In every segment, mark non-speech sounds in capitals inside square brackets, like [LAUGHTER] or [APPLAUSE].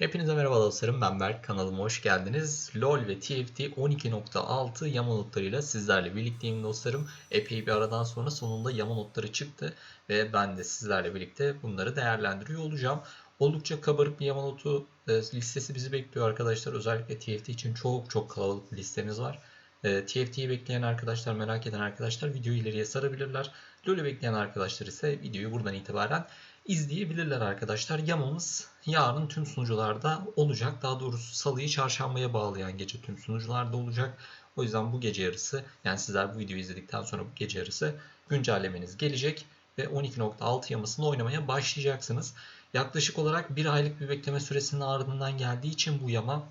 Hepinize merhaba dostlarım ben Berk kanalıma hoş geldiniz. LoL ve TFT 12.6 yama notlarıyla sizlerle birlikteyim dostlarım. Epey bir aradan sonra sonunda yama notları çıktı ve ben de sizlerle birlikte bunları değerlendiriyor olacağım. Oldukça kabarık bir yama notu e, listesi bizi bekliyor arkadaşlar. Özellikle TFT için çok çok kalabalık bir listemiz var. E, TFT'yi bekleyen arkadaşlar, merak eden arkadaşlar videoyu ileriye sarabilirler. LoL'ü bekleyen arkadaşlar ise videoyu buradan itibaren izleyebilirler arkadaşlar. Yamamız yarın tüm sunucularda olacak. Daha doğrusu salıyı çarşambaya bağlayan gece tüm sunucularda olacak. O yüzden bu gece yarısı yani sizler bu videoyu izledikten sonra bu gece yarısı güncellemeniz gelecek ve 12.6 yamasını oynamaya başlayacaksınız. Yaklaşık olarak bir aylık bir bekleme süresinin ardından geldiği için bu yama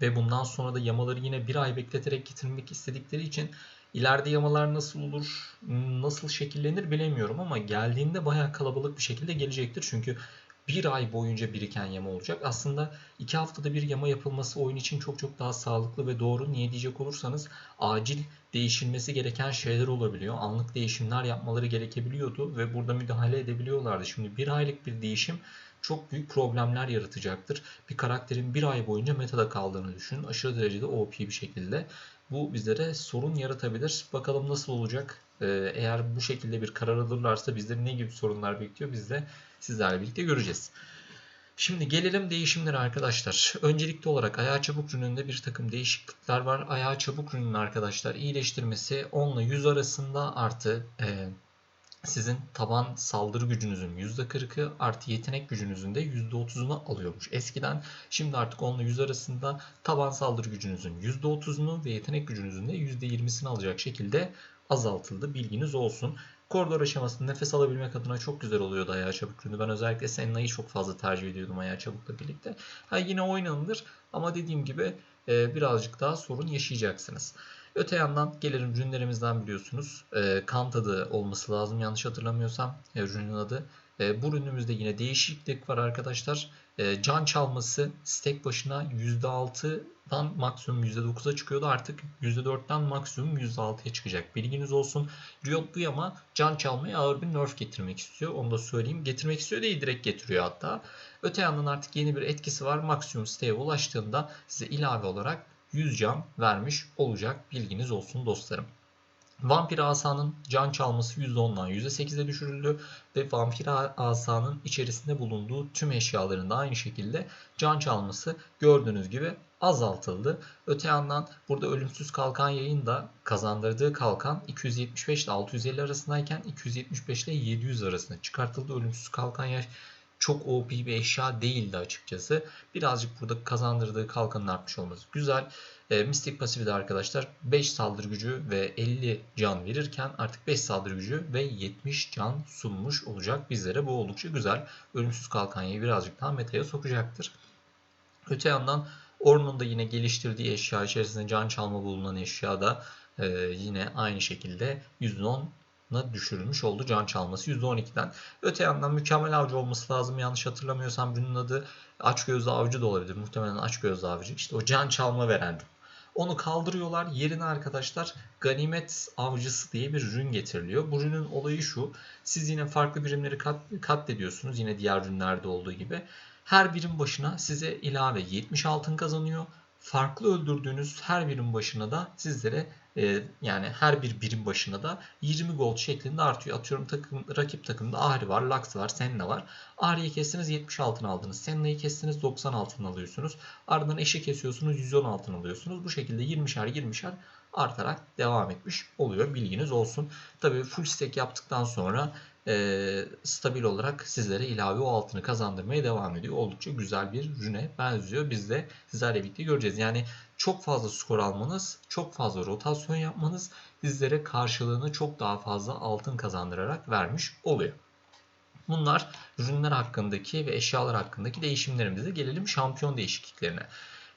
ve bundan sonra da yamaları yine bir ay bekleterek getirmek istedikleri için ileride yamalar nasıl olur, nasıl şekillenir bilemiyorum ama geldiğinde bayağı kalabalık bir şekilde gelecektir. Çünkü bir ay boyunca biriken yama olacak. Aslında iki haftada bir yama yapılması oyun için çok çok daha sağlıklı ve doğru. Niye diyecek olursanız acil değişilmesi gereken şeyler olabiliyor. Anlık değişimler yapmaları gerekebiliyordu ve burada müdahale edebiliyorlardı. Şimdi bir aylık bir değişim çok büyük problemler yaratacaktır. Bir karakterin bir ay boyunca metada kaldığını düşünün. Aşırı derecede OP bir şekilde. Bu bizlere sorun yaratabilir. Bakalım nasıl olacak? Ee, eğer bu şekilde bir karar alırlarsa bizleri ne gibi sorunlar bekliyor biz de sizlerle birlikte göreceğiz. Şimdi gelelim değişimlere arkadaşlar. Öncelikli olarak ayağı çabuk rününde bir takım değişiklikler var. Ayağı çabuk rünün arkadaşlar iyileştirmesi 10 ile 100 arasında artı e, sizin taban saldırı gücünüzün %40'ı artı yetenek gücünüzün de %30'unu alıyormuş. Eskiden şimdi artık 10 ile 100 arasında taban saldırı gücünüzün %30'unu ve yetenek gücünüzün de %20'sini alacak şekilde azaltıldı. Bilginiz olsun. Koridor aşamasında nefes alabilmek adına çok güzel oluyordu ayağı çabuk. Ben özellikle Senna'yı çok fazla tercih ediyordum ayağı çabukla birlikte. Ha yine oynanılır ama dediğim gibi e, birazcık daha sorun yaşayacaksınız. Öte yandan gelelim ürünlerimizden biliyorsunuz. E, kant adı olması lazım yanlış hatırlamıyorsam e, ürünün adı. E, bu ürünümüzde yine değişiklik var arkadaşlar. E, can çalması stek başına %6'dan maksimum %9'a çıkıyordu. Artık %4'ten maksimum %6'ya çıkacak. Bilginiz olsun. Riot bu ama can çalmaya ağır bir nerf getirmek istiyor. Onu da söyleyeyim. Getirmek istiyor değil direkt getiriyor hatta. Öte yandan artık yeni bir etkisi var. Maksimum siteye ulaştığında size ilave olarak 100 can vermiş olacak. Bilginiz olsun dostlarım. Vampir asanın can çalması %10'dan %8'e düşürüldü ve vampir asanın içerisinde bulunduğu tüm eşyaların da aynı şekilde can çalması gördüğünüz gibi azaltıldı. Öte yandan burada ölümsüz kalkan yayın da kazandırdığı kalkan 275 ile 650 arasındayken 275 ile 700 arasında çıkartıldı. Ölümsüz kalkan yay çok OP bir eşya değildi açıkçası. Birazcık burada kazandırdığı kalkanın artmış olması güzel. E, Mystic pasifi arkadaşlar 5 saldırı gücü ve 50 can verirken artık 5 saldırı gücü ve 70 can sunmuş olacak bizlere. Bu oldukça güzel. Ölümsüz kalkanyayı birazcık daha metaya sokacaktır. Öte yandan Ornn'un da yine geliştirdiği eşya içerisinde can çalma bulunan eşya da e, yine aynı şekilde %10 na düşürülmüş oldu can çalması %12'den. Öte yandan mükemmel avcı olması lazım. Yanlış hatırlamıyorsam bunun adı aç gözlü avcı da olabilir. Muhtemelen aç gözlü avcı. İşte o can çalma veren. Onu kaldırıyorlar. Yerine arkadaşlar ganimet avcısı diye bir ürün getiriliyor. Bu ürünün olayı şu. Siz yine farklı birimleri kat, katlediyorsunuz. Yine diğer ürünlerde olduğu gibi. Her birim başına size ilave 70 altın kazanıyor. Farklı öldürdüğünüz her birim başına da sizlere e, yani her bir birim başına da 20 gold şeklinde artıyor. Atıyorum takım, rakip takımda Ahri var, Lux var, Senna var. Ahri'yi kestiniz 70 altın aldınız. Senna'yı kestiniz 90 altın alıyorsunuz. Ardından eşi kesiyorsunuz 110 altın alıyorsunuz. Bu şekilde 20'şer 20'şer artarak devam etmiş oluyor. Bilginiz olsun. Tabii full stack yaptıktan sonra e, stabil olarak sizlere ilave o altını kazandırmaya devam ediyor. Oldukça güzel bir ürüne benziyor. Biz de sizlerle birlikte göreceğiz. Yani çok fazla skor almanız, çok fazla rotasyon yapmanız sizlere karşılığını çok daha fazla altın kazandırarak vermiş oluyor. Bunlar ürünler hakkındaki ve eşyalar hakkındaki değişimlerimize gelelim şampiyon değişikliklerine.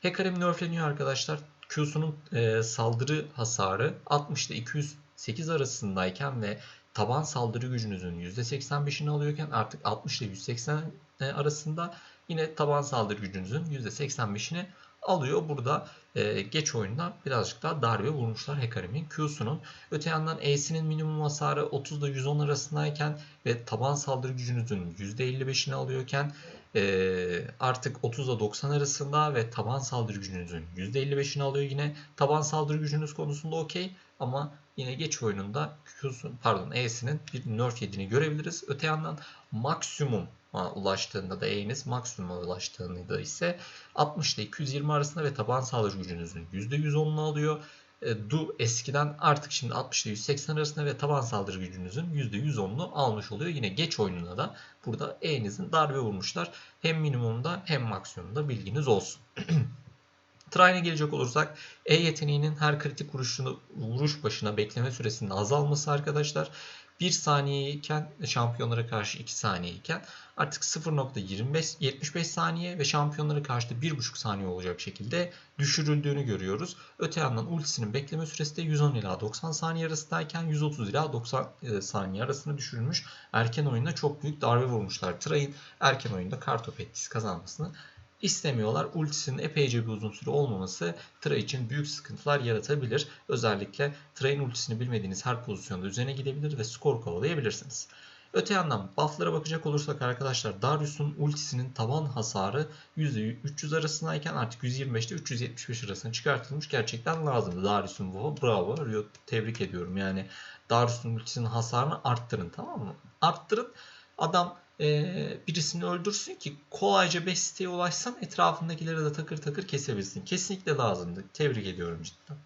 Hecarim nerfleniyor arkadaşlar. Q'sunun e, saldırı hasarı 60 ile 208 arasındayken ve taban saldırı gücünüzün %85'ini alıyorken artık 60 ile 180 e, arasında yine taban saldırı gücünüzün %85'ini alıyor. Burada e, geç oyunda birazcık daha darbe vurmuşlar Hekarim'in Q'sunun. Öte yandan E'sinin minimum hasarı 30 ile 110 arasındayken ve taban saldırı gücünüzün %55'ini alıyorken Ee, artık 30 ile 90 arasında ve taban saldırı gücünüzün %55'ini alıyor yine. Taban saldırı gücünüz konusunda okey ama yine geç oyununda Q'sun pardon E'sinin bir nerf yediğini görebiliriz. Öte yandan maksimum ulaştığında da E'niz maksimuma ulaştığında ise 60 ile 220 arasında ve taban saldırı gücünüzün %110'unu alıyor. E, du eskiden artık şimdi 60 ile 180 arasında ve taban saldırı gücünüzün %110'unu almış oluyor. Yine geç oyununa da burada E'nizin darbe vurmuşlar. Hem minimumda hem maksimumda bilginiz olsun. [CLEARS THROAT] Trine'e gelecek olursak E yeteneğinin her kritik vuruşunu, vuruş başına bekleme süresinin azalması arkadaşlar. 1 saniye iken şampiyonlara karşı 2 saniye iken artık 0.25 saniye ve şampiyonlara karşı da 1.5 saniye olacak şekilde düşürüldüğünü görüyoruz. Öte yandan ultisinin bekleme süresi de 110 ila 90 saniye arasındayken 130 ila 90 e, saniye arasında düşürülmüş. Erken oyunda çok büyük darbe vurmuşlar. Tray'in erken oyunda kartop kazanmasını istemiyorlar. Ultisinin epeyce bir uzun süre olmaması Tra için büyük sıkıntılar yaratabilir. Özellikle Tra'nın ultisini bilmediğiniz her pozisyonda üzerine gidebilir ve skor kovalayabilirsiniz. Öte yandan buff'lara bakacak olursak arkadaşlar Darius'un ultisinin taban hasarı %300 arasındayken artık 125 ile 375 arasına çıkartılmış. Gerçekten lazım. Darius'un buff'u bravo. Riot tebrik ediyorum. Yani Darius'un ultisinin hasarını arttırın tamam mı? Arttırın. Adam birisini öldürsün ki kolayca 5 siteye ulaşsan etrafındakileri de takır takır kesebilsin. Kesinlikle lazımdı. Tebrik ediyorum cidden.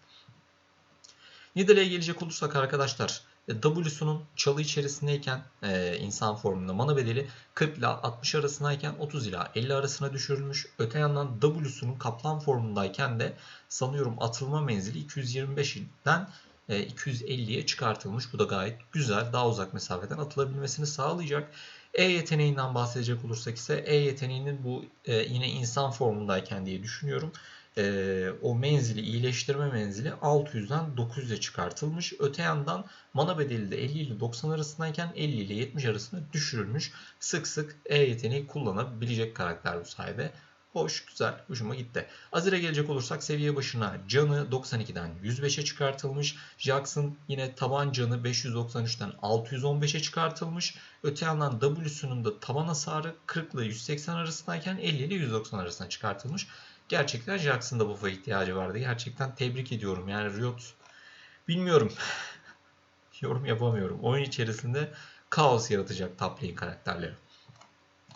Nidalee'ye gelecek olursak arkadaşlar e, W'sunun çalı içerisindeyken e, insan formunda mana bedeli 40 ile 60 arasındayken 30 ila 50 arasına düşürülmüş. Öte yandan W'sunun kaplan formundayken de sanıyorum atılma menzili 225'den 250'ye e, çıkartılmış. Bu da gayet güzel. Daha uzak mesafeden atılabilmesini sağlayacak. E yeteneğinden bahsedecek olursak ise E yeteneğinin bu e, yine insan formundayken diye düşünüyorum. E, o menzili iyileştirme menzili 600'den 900'e çıkartılmış. Öte yandan mana bedeli de 50 ile 90 arasındayken 50 ile 70 arasında düşürülmüş. Sık sık E yeteneği kullanabilecek karakter bu sayede. Hoş, güzel, hoşuma gitti. Azir'e gelecek olursak seviye başına canı 92'den 105'e çıkartılmış. Jackson yine taban canı 593'ten 615'e çıkartılmış. Öte yandan W'sunun da taban hasarı 40 ile 180 arasındayken 50 ile 190 arasına çıkartılmış. Gerçekten Jackson'da buff'a ihtiyacı vardı. Gerçekten tebrik ediyorum. Yani Riot bilmiyorum. [LAUGHS] Yorum yapamıyorum. Oyun içerisinde kaos yaratacak top karakterleri.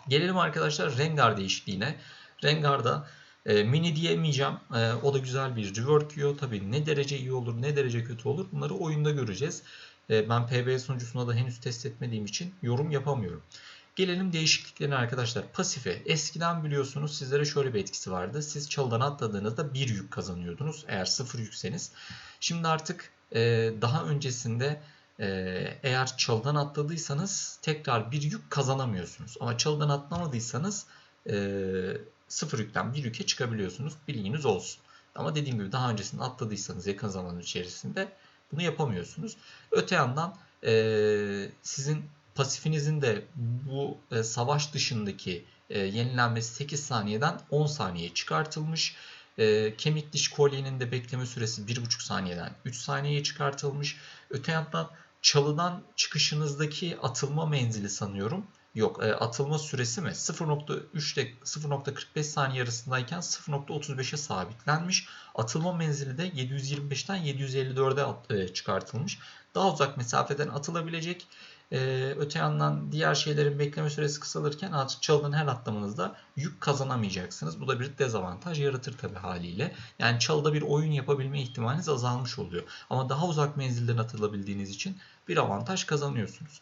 Gelelim arkadaşlar Rengar değişikliğine. Rengar'da e, mini diyemeyeceğim. E, o da güzel bir rework yiyor. Tabi ne derece iyi olur ne derece kötü olur bunları oyunda göreceğiz. E, ben PB sunucusunda da henüz test etmediğim için yorum yapamıyorum. Gelelim değişikliklerine arkadaşlar. Pasife. Eskiden biliyorsunuz sizlere şöyle bir etkisi vardı. Siz çalıdan atladığınızda bir yük kazanıyordunuz. Eğer sıfır yükseniz. Şimdi artık e, daha öncesinde e, eğer çalıdan atladıysanız tekrar bir yük kazanamıyorsunuz. Ama çalıdan atlamadıysanız e, sıfır yükten bir yüke çıkabiliyorsunuz. Bilginiz olsun. Ama dediğim gibi daha öncesinde atladıysanız yakın zaman içerisinde bunu yapamıyorsunuz. Öte yandan e, sizin pasifinizin de bu e, savaş dışındaki e, yenilenmesi 8 saniyeden 10 saniyeye çıkartılmış. E, kemik diş kolyenin de bekleme süresi 1,5 saniyeden 3 saniyeye çıkartılmış. Öte yandan çalıdan çıkışınızdaki atılma menzili sanıyorum Yok e, atılma süresi mi? 0.3 ile 0.45 saniye arasındayken 0.35'e sabitlenmiş. Atılma menzili de 725'ten 754'e e, çıkartılmış. Daha uzak mesafeden atılabilecek. E, öte yandan diğer şeylerin bekleme süresi kısalırken çalıdan her atlamanızda yük kazanamayacaksınız. Bu da bir dezavantaj yaratır tabi haliyle. Yani çalıda bir oyun yapabilme ihtimaliniz azalmış oluyor. Ama daha uzak menzilden atılabildiğiniz için bir avantaj kazanıyorsunuz.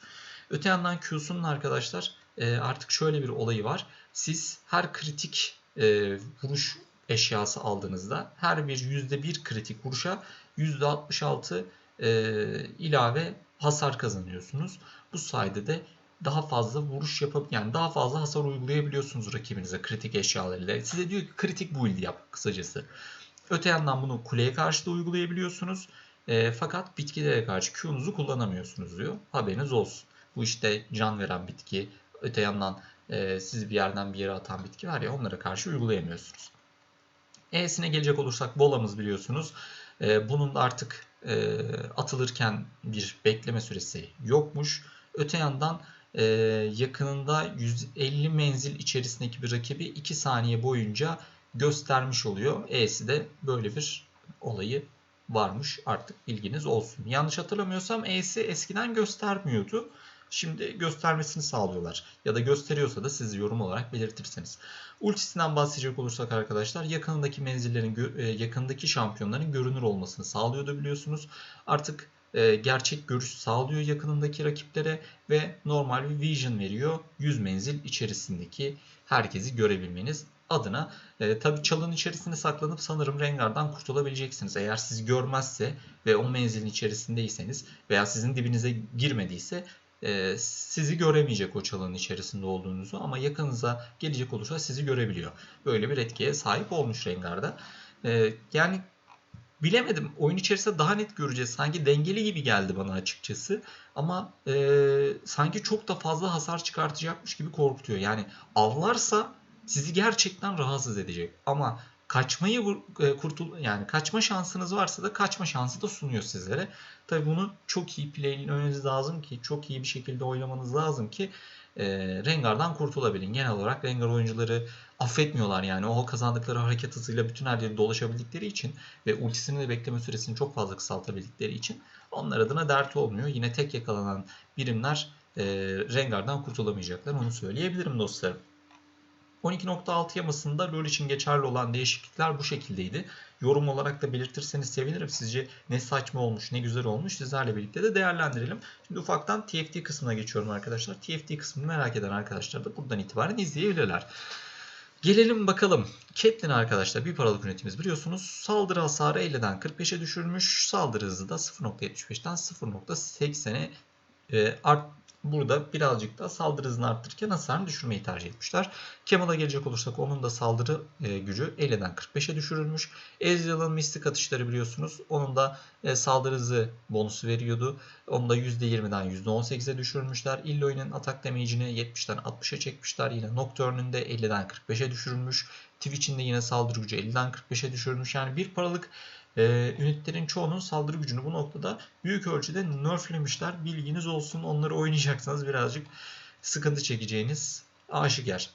Öte yandan Q'sunun arkadaşlar e, artık şöyle bir olayı var. Siz her kritik e, vuruş eşyası aldığınızda her bir %1 kritik vuruşa %66 e, ilave hasar kazanıyorsunuz. Bu sayede de daha fazla vuruş yapıp yani daha fazla hasar uygulayabiliyorsunuz rakibinize kritik eşyalarıyla. Size diyor ki kritik build yap kısacası. Öte yandan bunu kuleye karşı da uygulayabiliyorsunuz. E, fakat bitkilere karşı Q'nuzu kullanamıyorsunuz diyor. Haberiniz olsun. Bu işte can veren bitki, öte yandan e, sizi bir yerden bir yere atan bitki var ya onlara karşı uygulayamıyorsunuz. E'sine gelecek olursak bolamız biliyorsunuz. E, bunun da artık e, atılırken bir bekleme süresi yokmuş. Öte yandan e, yakınında 150 menzil içerisindeki bir rakibi 2 saniye boyunca göstermiş oluyor. E'si de böyle bir olayı varmış artık bilginiz olsun. Yanlış hatırlamıyorsam E'si eskiden göstermiyordu. Şimdi göstermesini sağlıyorlar. Ya da gösteriyorsa da siz yorum olarak belirtirseniz. Ultisinden bahsedecek olursak arkadaşlar yakındaki menzillerin e, yakındaki şampiyonların görünür olmasını sağlıyordu biliyorsunuz. Artık e, gerçek görüş sağlıyor yakınındaki rakiplere ve normal bir vision veriyor 100 menzil içerisindeki herkesi görebilmeniz adına. E, tabii çalın içerisinde saklanıp sanırım Rengar'dan kurtulabileceksiniz. Eğer sizi görmezse ve o menzilin içerisindeyseniz veya sizin dibinize girmediyse e, sizi göremeyecek o çalının içerisinde olduğunuzu ama yakınıza gelecek olursa sizi görebiliyor. Böyle bir etkiye sahip olmuş Rengar'da. E, yani bilemedim. Oyun içerisinde daha net göreceğiz. Sanki dengeli gibi geldi bana açıkçası. Ama e, sanki çok da fazla hasar çıkartacakmış gibi korkutuyor. Yani avlarsa sizi gerçekten rahatsız edecek. Ama kaçmayı e, kurtul yani kaçma şansınız varsa da kaçma şansı da sunuyor sizlere. Tabi bunu çok iyi playlemeniz lazım ki çok iyi bir şekilde oynamanız lazım ki e, Rengar'dan kurtulabilin. Genel olarak Rengar oyuncuları affetmiyorlar yani. O kazandıkları hareket hızıyla bütün her yeri dolaşabildikleri için ve ultisini de bekleme süresini çok fazla kısaltabildikleri için onlar adına dert olmuyor. Yine tek yakalanan birimler e, Rengar'dan kurtulamayacaklar. Onu söyleyebilirim dostlarım. 12.6 yamasında LoL için geçerli olan değişiklikler bu şekildeydi. Yorum olarak da belirtirseniz sevinirim. Sizce ne saçma olmuş, ne güzel olmuş sizlerle birlikte de değerlendirelim. Şimdi ufaktan TFT kısmına geçiyorum arkadaşlar. TFT kısmını merak eden arkadaşlar da buradan itibaren izleyebilirler. Gelelim bakalım. Catelyn arkadaşlar bir paralık ünitemiz biliyorsunuz. Saldırı hasarı 50'den 45'e düşürülmüş. Saldırı hızı da 0.75'ten 0.80'e e, art, burada birazcık da saldırı hızını arttırırken hasarını düşürmeyi tercih etmişler. Kemal'a gelecek olursak onun da saldırı e, gücü 50'den 45'e düşürülmüş. Ezreal'ın mistik atışları biliyorsunuz. Onun da e, saldırı hızı bonusu veriyordu. Onu da %20'den %18'e düşürmüşler. Illoy'un atak damage'ini 70'ten 60'a çekmişler. Yine Nocturne'ün de 50'den 45'e düşürülmüş. Twitch'in de yine saldırı gücü 50'den 45'e düşürülmüş. Yani bir paralık e, ünitlerin çoğunun saldırı gücünü bu noktada büyük ölçüde nerflemişler. Bilginiz olsun onları oynayacaksanız birazcık sıkıntı çekeceğiniz aşikar.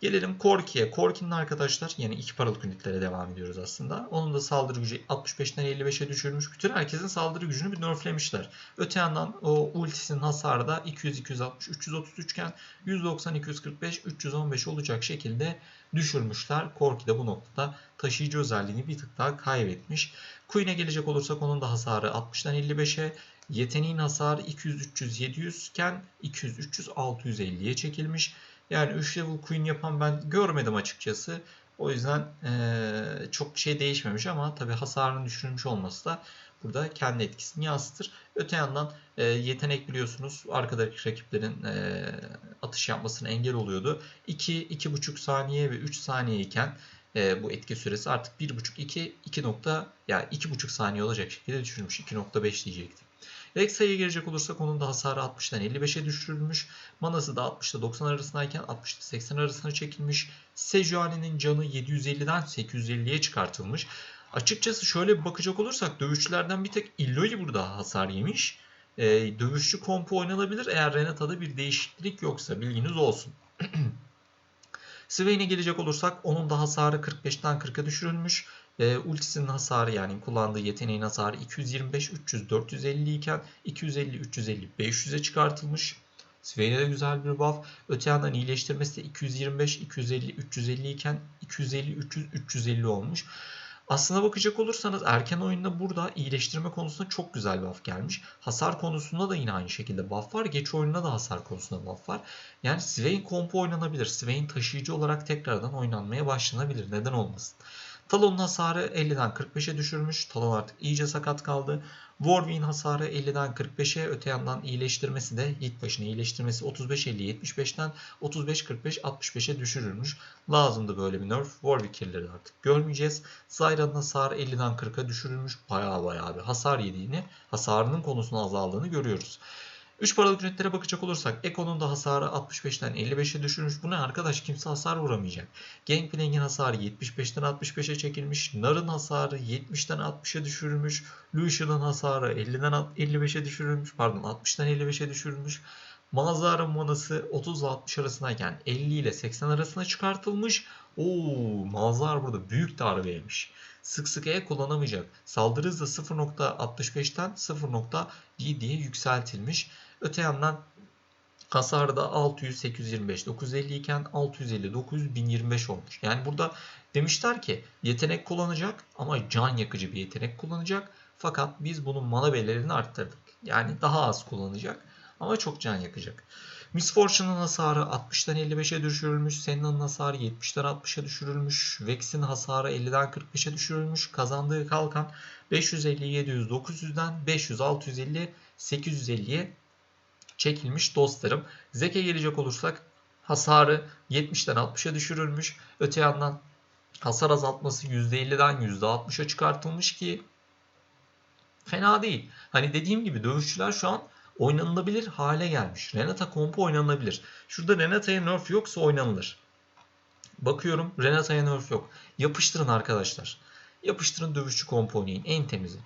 Gelelim Korki'ye. Korki'nin arkadaşlar yani iki paralık ünitlere devam ediyoruz aslında. Onun da saldırı gücü 65'ten 55'e düşürmüş. Bütün herkesin saldırı gücünü bir nerflemişler. Öte yandan o ultisinin hasarı da 200, 260, 333 iken 190, 245, 315 olacak şekilde düşürmüşler. Korki de bu noktada taşıyıcı özelliğini bir tık daha kaybetmiş. Queen'e gelecek olursak onun da hasarı 60'tan 55'e Yeteneğin hasarı 200, 300, 700 iken 200, 300, 650'ye çekilmiş. Yani 3 level queen yapan ben görmedim açıkçası. O yüzden ee, çok şey değişmemiş ama tabi hasarın düşürülmüş olması da burada kendi etkisini yansıtır. Öte yandan e, yetenek biliyorsunuz arkadaki rakiplerin e, atış yapmasına engel oluyordu. 2, 2,5 saniye ve 3 saniye iken e, bu etki süresi artık 1,5, 2, 2 nokta yani 2,5 saniye olacak şekilde düşürülmüş. 2.5 diyecektim. Rexa'ya gelecek olursak onun da hasarı 60'tan 55'e düşürülmüş. Manası da 60'ta 90 arasındayken 60'ta 80 arasına çekilmiş. Sejuani'nin canı 750'den 850'ye çıkartılmış. Açıkçası şöyle bir bakacak olursak dövüşçülerden bir tek Illoi burada hasar yemiş. Ee, dövüşçü kompu oynanabilir eğer Renata'da bir değişiklik yoksa bilginiz olsun. [CLEARS THROAT] Swain'e gelecek olursak onun da hasarı 45'ten 40'a düşürülmüş. E, ultisinin hasarı yani kullandığı yeteneğin hasarı 225, 300, 450 iken 250, 350, 500'e çıkartılmış. De güzel bir buff. Öte yandan iyileştirmesi de 225, 250, 350 iken 250, 300, 350 olmuş. Aslına bakacak olursanız erken oyunda burada iyileştirme konusunda çok güzel buff gelmiş. Hasar konusunda da yine aynı şekilde buff var. Geç oyunda da hasar konusunda buff var. Yani Swain kompo oynanabilir. Swain taşıyıcı olarak tekrardan oynanmaya başlanabilir. Neden olmasın? Talon'un hasarı 50'den 45'e düşürmüş. Talon artık iyice sakat kaldı. Warwick'in hasarı 50'den 45'e öte yandan iyileştirmesi de hit başına iyileştirmesi 35-50 75'ten 35-45-65'e düşürülmüş. Lazımdı böyle bir nerf. Warwick kill'leri artık görmeyeceğiz. Zyra'nın hasarı 50'den 40'a düşürülmüş. Baya baya bir hasar yediğini, hasarının konusunda azaldığını görüyoruz. 3 paralık ünitlere bakacak olursak Eko'nun da hasarı 65'ten 55'e düşürmüş. Bu ne arkadaş kimse hasar vuramayacak. Gangplank'in hasarı 75'ten 65'e çekilmiş. Nar'ın hasarı 70'ten 60'a düşürülmüş. Lucian'ın hasarı 50'den 55'e düşürülmüş. Pardon 60'tan 55'e düşürülmüş. Malzara manası 30 ile 60 arasındayken 50 ile 80 arasına çıkartılmış. Oo, Malzar burada büyük darbe yemiş. Sık sık E kullanamayacak. Saldırı hızı 0.65'ten 0.7'ye yükseltilmiş. Öte yandan hasarı da 600, 825, 950 iken 650, 900, 1025 olmuş. Yani burada demişler ki yetenek kullanacak ama can yakıcı bir yetenek kullanacak. Fakat biz bunun mana bellerini arttırdık. Yani daha az kullanacak ama çok can yakacak. Miss Fortune'ın hasarı 60'tan 55'e düşürülmüş. Senna'nın hasarı 70'ten 60'a düşürülmüş. Vex'in hasarı 50'den 45'e düşürülmüş. Kazandığı kalkan 550, 700, 900'den 500, 650, 850'ye çekilmiş dostlarım. Zeke gelecek olursak hasarı 70'ten 60'a düşürülmüş. Öte yandan hasar azaltması %50'den %60'a çıkartılmış ki fena değil. Hani dediğim gibi dövüşçüler şu an oynanılabilir hale gelmiş. Renata kompu oynanılabilir. Şurada Renata'ya nerf yoksa oynanılır. Bakıyorum Renata'ya nerf yok. Yapıştırın arkadaşlar. Yapıştırın dövüşçü kompu oynayın. En temizi.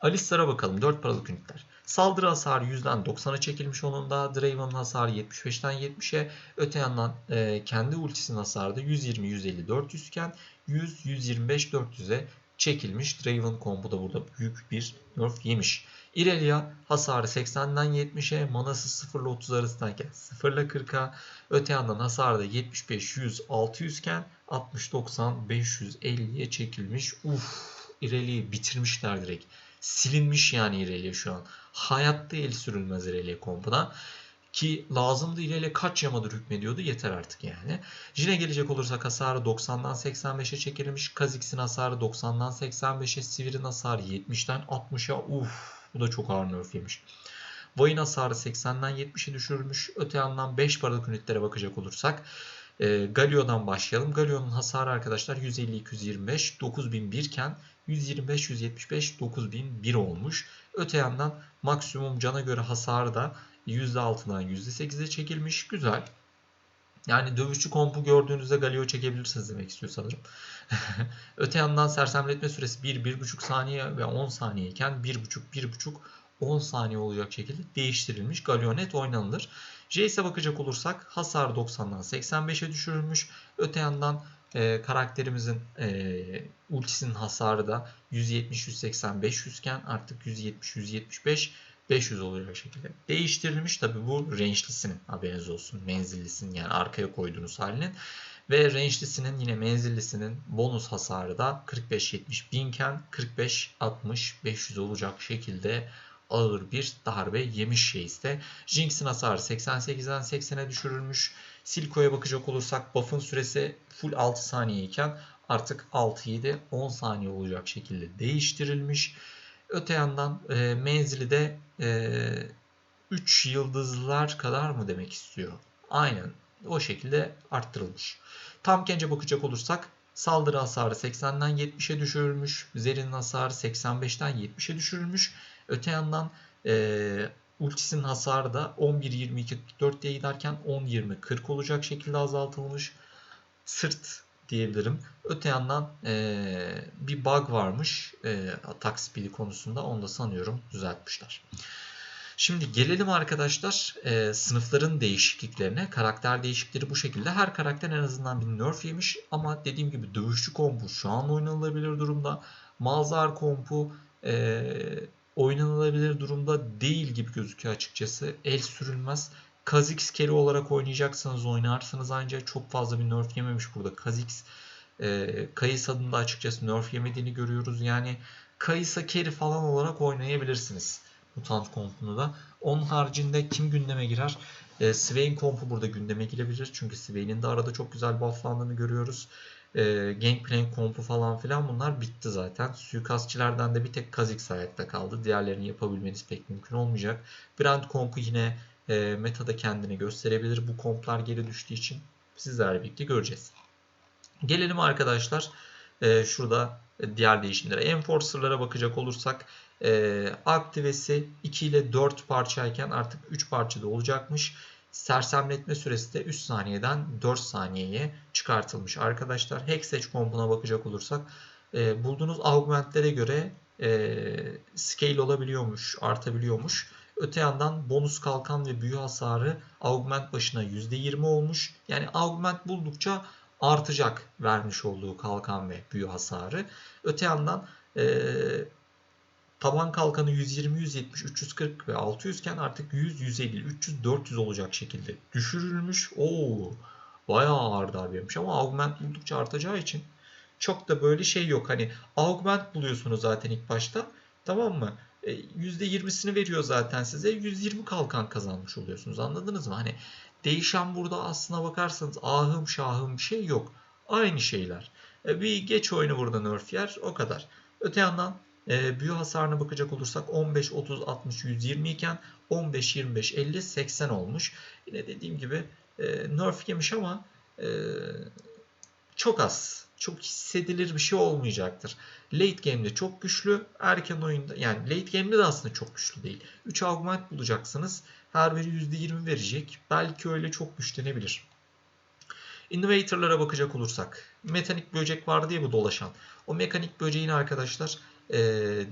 Alistar'a bakalım. 4 paralık ünitler. Saldırı hasarı 100'den 90'a çekilmiş onun da. Draven'ın hasarı 75'ten 70'e. Öte yandan e, kendi ultisinin hasarı da 120, 150, 400 iken 100, 125, 400'e çekilmiş. Draven kombu da burada büyük bir nerf yemiş. Irelia hasarı 80'den 70'e, manası 0 ile 30 arasındayken 0 ile 40'a. Öte yandan hasarı da 75, 100, 600 iken 60, 90, 550'ye çekilmiş. Uf, Irelia'yı bitirmişler direkt. Silinmiş yani Irelia şu an. Hayatta el sürülmez Irelia kompuna. Ki lazımdı Irelia kaç yamadır hükmediyordu yeter artık yani. Jine gelecek olursak hasarı 90'dan 85'e çekilmiş. Kha'Zix'in hasarı 90'dan 85'e. Sivir'in hasarı 70'ten 60'a. Uf bu da çok ağır nerf yemiş. Vay'ın hasarı 80'den 70'e düşürülmüş. Öte yandan 5 paralık ünitlere bakacak olursak e, Galio'dan başlayalım. Galio'nun hasarı arkadaşlar 150-225, 9001 iken 125-175, 9001 olmuş. Öte yandan maksimum cana göre hasarı da %6'dan %8'e çekilmiş. Güzel. Yani dövüşçü kompu gördüğünüzde Galio çekebilirsiniz demek istiyor sanırım. [LAUGHS] Öte yandan sersemletme süresi 1-1,5 saniye ve 10 saniye iken 1,5-1,5 10 saniye olacak şekilde değiştirilmiş. Galio net oynanılır. Jace'e bakacak olursak hasar 90'dan 85'e düşürülmüş. Öte yandan e, karakterimizin e, ultisinin hasarı da 170, 180, 500 iken artık 170, 175, 500 olacak şekilde değiştirilmiş. Tabi bu range'lisinin haberiniz olsun. Menzillisinin yani arkaya koyduğunuz halinin. Ve range'lisinin yine menzillisinin bonus hasarı da 45-70 binken 45-60-500 olacak şekilde ağır bir darbe yemiş Jace'de. Jinx'in hasarı 88'den 80'e düşürülmüş. Silco'ya bakacak olursak buff'ın süresi full 6 saniye iken artık 6-7-10 saniye olacak şekilde değiştirilmiş. Öte yandan e, menzili de e, 3 yıldızlar kadar mı demek istiyor? Aynen o şekilde arttırılmış. Tam gence bakacak olursak saldırı hasarı 80'den 70'e düşürülmüş. Zer'in hasarı 85'ten 70'e düşürülmüş. Öte yandan e, ultisinin hasarı da 11-22-44 diye giderken 10-20-40 olacak şekilde azaltılmış. Sırt diyebilirim. Öte yandan e, bir bug varmış e, atak speed'i konusunda. Onu da sanıyorum düzeltmişler. Şimdi gelelim arkadaşlar e, sınıfların değişikliklerine. Karakter değişiklikleri bu şekilde. Her karakter en azından bir nerf yemiş. Ama dediğim gibi dövüşçü kompu şu an oynanılabilir durumda. Malzar kompu e, oynanılabilir durumda değil gibi gözüküyor açıkçası. El sürülmez. Kha'Zix carry olarak oynayacaksanız oynarsınız ancak çok fazla bir nerf yememiş burada. Kha'Zix e, Kayıs adında açıkçası nerf yemediğini görüyoruz. Yani Kayısa carry falan olarak oynayabilirsiniz. Mutant kompunu da. Onun haricinde kim gündeme girer? E, Swain kompu burada gündeme girebilir. Çünkü Swain'in de arada çok güzel bufflandığını görüyoruz. E, Gangplank kompu falan filan bunlar bitti zaten. Suikastçilerden de bir tek Kha'Zix ayakta kaldı. Diğerlerini yapabilmeniz pek mümkün olmayacak. Brand kompu yine e, metada kendini gösterebilir. Bu komplar geri düştüğü için sizlerle birlikte göreceğiz. Gelelim arkadaşlar e, şurada diğer değişimlere. Enforcer'lara bakacak olursak e, aktivesi 2 ile 4 parçayken artık 3 parçada olacakmış. Sersemletme süresi de 3 saniyeden 4 saniyeye çıkartılmış arkadaşlar. Hexage kompuna bakacak olursak e, bulduğunuz augmentlere göre e, scale olabiliyormuş, artabiliyormuş. Öte yandan bonus kalkan ve büyü hasarı augment başına %20 olmuş. Yani augment buldukça artacak vermiş olduğu kalkan ve büyü hasarı. Öte yandan e, taban kalkanı 120, 170, 340 ve 600 iken artık 100, 150, 300, 400 olacak şekilde düşürülmüş. Oo, bayağı ağır darbeymiş ama augment buldukça artacağı için çok da böyle şey yok. Hani augment buluyorsunuz zaten ilk başta. Tamam mı? E, %20'sini veriyor zaten size. 120 kalkan kazanmış oluyorsunuz. Anladınız mı? Hani değişen burada aslına bakarsanız ahım şahım bir şey yok. Aynı şeyler. E, bir geç oyunu burada nerf yer. O kadar. Öte yandan e, büyü hasarına bakacak olursak 15, 30, 60, 120 iken 15, 25, 50, 80 olmuş. Yine dediğim gibi e, nerf yemiş ama e, çok az. Çok hissedilir bir şey olmayacaktır. Late game'de çok güçlü. Erken oyunda yani late game'de de aslında çok güçlü değil. 3 augment bulacaksınız. Her biri %20 verecek. Belki öyle çok güçlenebilir. Innovator'lara bakacak olursak. Mekanik böcek var diye bu dolaşan. O mekanik böceğin arkadaşlar e,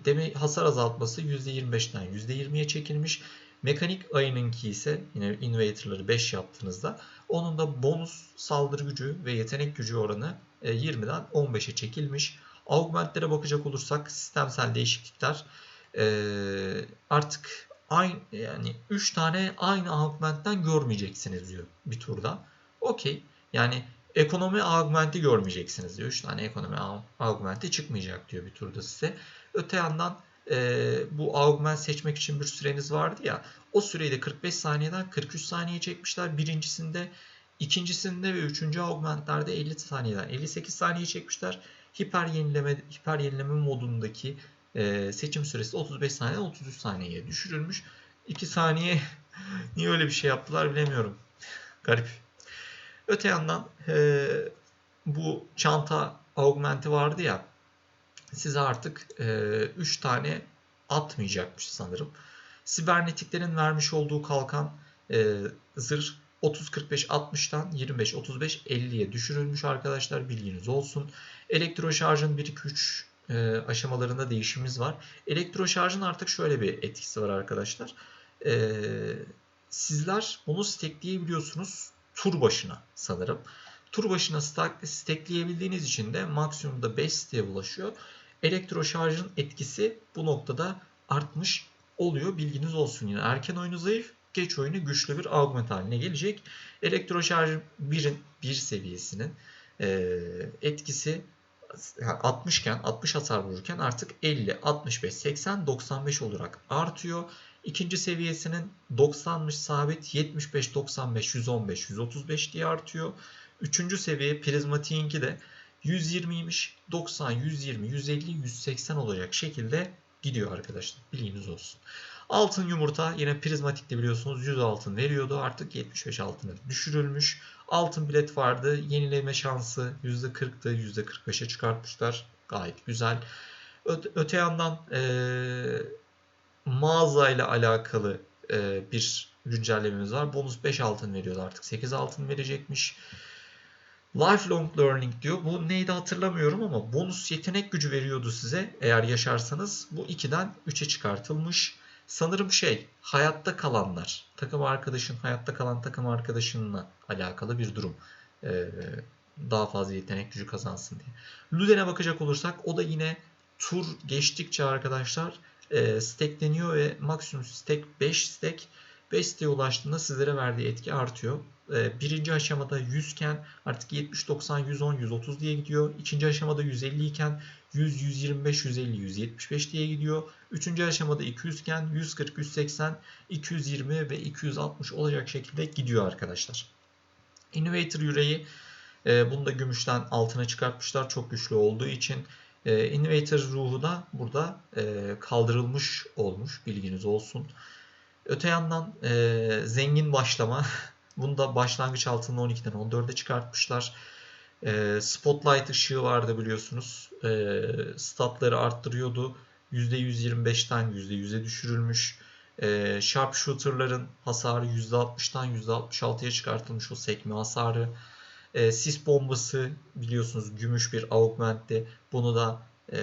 deme hasar azaltması %25'ten %20'ye çekilmiş. Mekanik ayınınki ise yine Innovator'ları 5 yaptığınızda onun da bonus saldırı gücü ve yetenek gücü oranı 20'den e, 15'e çekilmiş. Augmentlere bakacak olursak sistemsel değişiklikler e, artık aynı yani 3 tane aynı augmentten görmeyeceksiniz diyor bir turda. Okey. Yani ekonomi augmenti görmeyeceksiniz diyor. 3 tane ekonomi augmenti çıkmayacak diyor bir turda size. Öte yandan e, bu augment seçmek için bir süreniz vardı ya. O süreyi de 45 saniyeden 43 saniye çekmişler. Birincisinde, ikincisinde ve üçüncü augmentlerde 50 saniyeden 58 saniye çekmişler. Hiper yenileme, hiper yenileme modundaki e, seçim süresi 35 saniyeden 33 saniyeye düşürülmüş. 2 saniye [LAUGHS] niye öyle bir şey yaptılar bilemiyorum. Garip. Öte yandan e, bu çanta augmenti vardı ya size artık 3 e, tane atmayacakmış sanırım. Sibernetiklerin vermiş olduğu kalkan e, zırh 30-45-60'tan 25-35-50'ye düşürülmüş arkadaşlar bilginiz olsun. Elektroşarjın 1-2-3 e, aşamalarında değişimimiz var. Elektroşarjın artık şöyle bir etkisi var arkadaşlar. E, sizler bunu stackleyebiliyorsunuz tur başına sanırım. Tur başına stackleyebildiğiniz için de maksimumda 5 siteye ulaşıyor. Elektroşarjın etkisi bu noktada artmış oluyor. Bilginiz olsun yine. Erken oyunu zayıf, geç oyunu güçlü bir augment haline gelecek. Elektroşarj 1'in 1 seviyesinin e, etkisi 60 iken 60 hasar vururken artık 50, 65, 80, 95 olarak artıyor. İkinci seviyesinin 90'mış sabit 75, 95, 115, 135 diye artıyor. Üçüncü seviye prizmatiğinki de 120'ymiş 90, 120, 150, 180 olacak şekilde gidiyor arkadaşlar. Bilginiz olsun. Altın yumurta yine prizmatikte biliyorsunuz 100 altın veriyordu. Artık 75 altına düşürülmüş. Altın bilet vardı. Yenileme şansı %40'tı. %45'e çıkartmışlar. Gayet güzel. Öte yandan e, mağaza ile alakalı e, bir güncellememiz var. Bonus 5 altın veriyordu artık 8 altın verecekmiş. Lifelong Learning diyor. Bu neydi hatırlamıyorum ama bonus yetenek gücü veriyordu size eğer yaşarsanız. Bu 2'den 3'e çıkartılmış. Sanırım şey hayatta kalanlar. Takım arkadaşın hayatta kalan takım arkadaşınla alakalı bir durum. Ee, daha fazla yetenek gücü kazansın diye. Luden'e bakacak olursak o da yine tur geçtikçe arkadaşlar e, stackleniyor ve maksimum stack 5 stack 5 siteye ulaştığında sizlere verdiği etki artıyor. Ee, birinci aşamada 100 iken artık 70, 90, 110, 130 diye gidiyor. İkinci aşamada 150 iken 100, 125, 150, 175 diye gidiyor. Üçüncü aşamada 200 iken 140, 180, 220 ve 260 olacak şekilde gidiyor arkadaşlar. Innovator yüreği e, bunu da gümüşten altına çıkartmışlar çok güçlü olduğu için. E, Innovator ruhu da burada e, kaldırılmış olmuş bilginiz olsun. Öte yandan e, zengin başlama. [LAUGHS] Bunu da başlangıç altında 12'den 14'e çıkartmışlar. E, spotlight ışığı vardı biliyorsunuz. E, statları arttırıyordu. %125'ten %100'e düşürülmüş. E, sharpshooter'ların hasarı %60'dan %66'ya çıkartılmış o sekme hasarı. E, sis bombası biliyorsunuz gümüş bir augmentti. Bunu da e,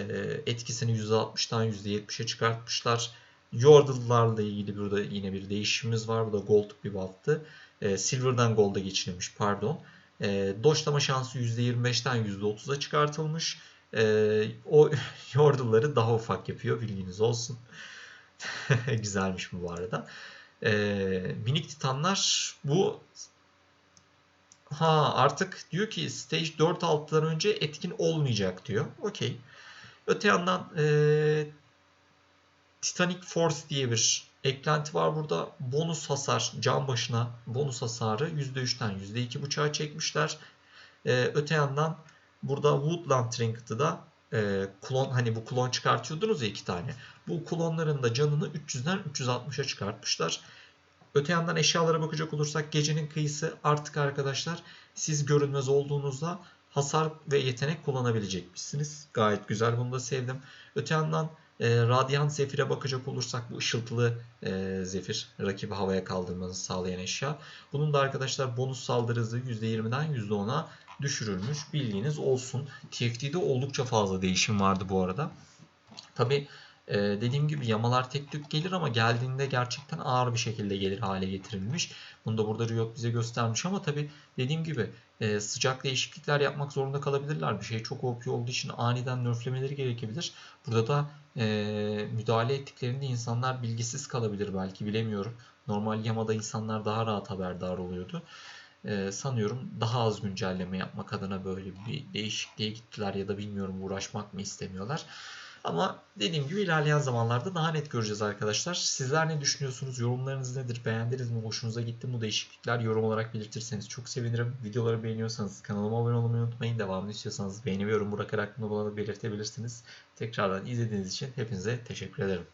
etkisini %60'dan %70'e çıkartmışlar. Yordle'larla ilgili burada yine bir değişimimiz var. Bu da gold bir buff'tı. E, Silver'dan Gold'a geçirilmiş pardon. E, doşlama şansı %25'ten %30'a çıkartılmış. E, o [LAUGHS] Yordle'ları daha ufak yapıyor bilginiz olsun. [LAUGHS] Güzelmiş bu arada. E, Binik Titanlar bu ha artık diyor ki Stage 4 alttan önce etkin olmayacak diyor. Okey. Öte yandan e, Titanic Force diye bir eklenti var burada. Bonus hasar can başına bonus hasarı %3'ten %2.5'a çekmişler. Ee, öte yandan burada Woodland Trinket'ı da e, klon hani bu klon çıkartıyordunuz ya iki tane. Bu klonların da canını 300'den 360'a çıkartmışlar. Öte yandan eşyalara bakacak olursak gecenin kıyısı artık arkadaşlar siz görünmez olduğunuzda hasar ve yetenek kullanabilecekmişsiniz. Gayet güzel bunu da sevdim. Öte yandan e, Radyant Zefir'e bakacak olursak bu ışıltılı e, Zefir rakibi havaya kaldırmanızı sağlayan eşya. Bunun da arkadaşlar bonus saldırı hızı %20'den %10'a düşürülmüş. Bildiğiniz olsun. TFT'de oldukça fazla değişim vardı bu arada. Tabi e, dediğim gibi yamalar tek tük gelir ama geldiğinde gerçekten ağır bir şekilde gelir hale getirilmiş. Bunu da burada Riot bize göstermiş ama tabi dediğim gibi e, sıcak değişiklikler yapmak zorunda kalabilirler. Bir şey çok OP olduğu için aniden nerflemeleri gerekebilir. Burada da e, müdahale ettiklerinde insanlar bilgisiz kalabilir belki bilemiyorum. Normal yamada insanlar daha rahat haberdar oluyordu. E, sanıyorum daha az güncelleme yapmak adına böyle bir değişikliğe gittiler ya da bilmiyorum uğraşmak mı istemiyorlar. Ama dediğim gibi ilerleyen zamanlarda daha net göreceğiz arkadaşlar. Sizler ne düşünüyorsunuz? Yorumlarınız nedir? Beğendiniz mi? Hoşunuza gitti mi bu değişiklikler? Yorum olarak belirtirseniz çok sevinirim. Videoları beğeniyorsanız kanalıma abone olmayı unutmayın. Devamını istiyorsanız beğeni ve yorum bırakarak bunu bana belirtebilirsiniz. Tekrardan izlediğiniz için hepinize teşekkür ederim.